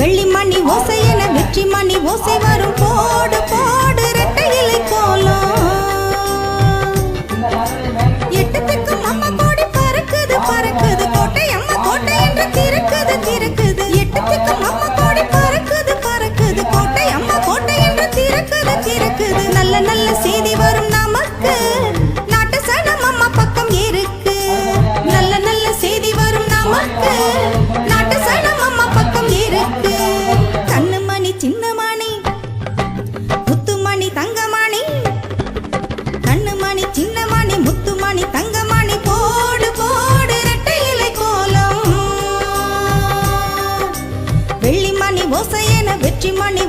வெள்ளிமணி ஓசை என வெற்றி மணி ஓசை வரும். போடு போடு ரெட்டையிலை கோலம்.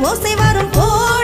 ஓசை வரும். போ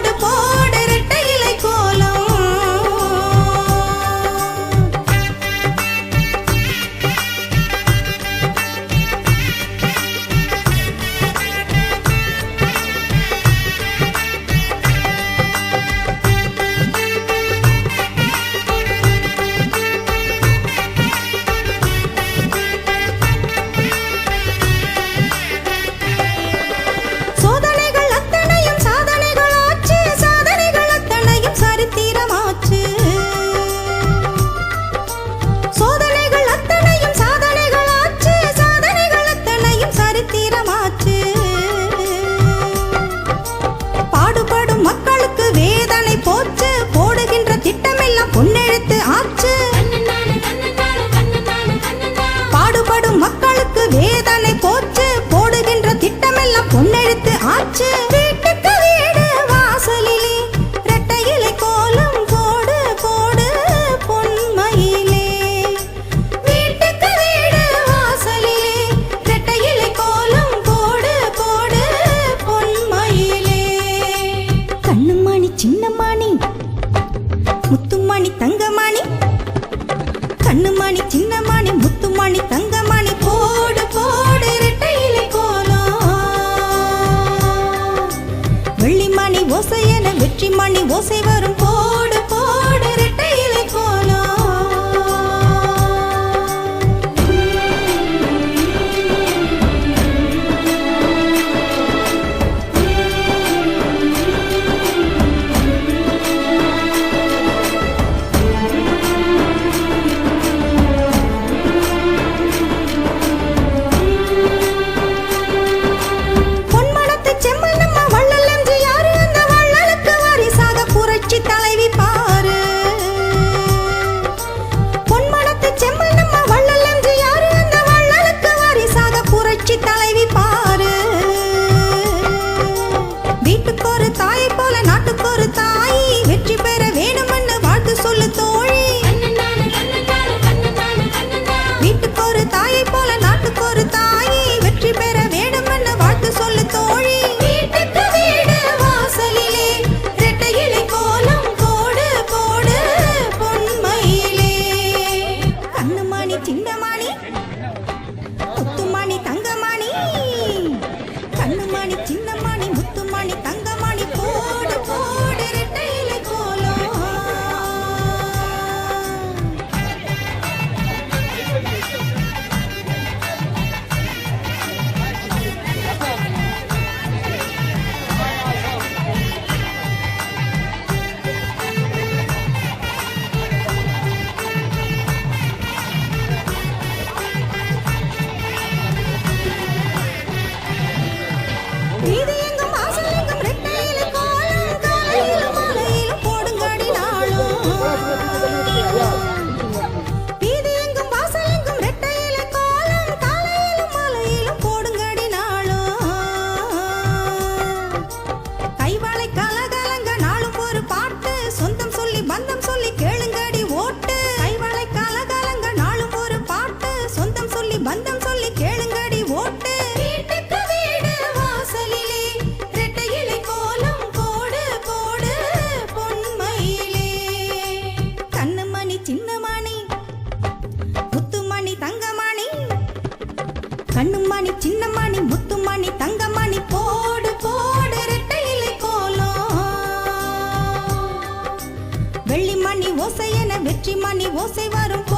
சின்னமானி முத்துமணி தங்கமணி போடு போடு ரெட்டையிலை கோலோ வெள்ளிமானி ஓசை என வெற்றி ஓசை வரும்.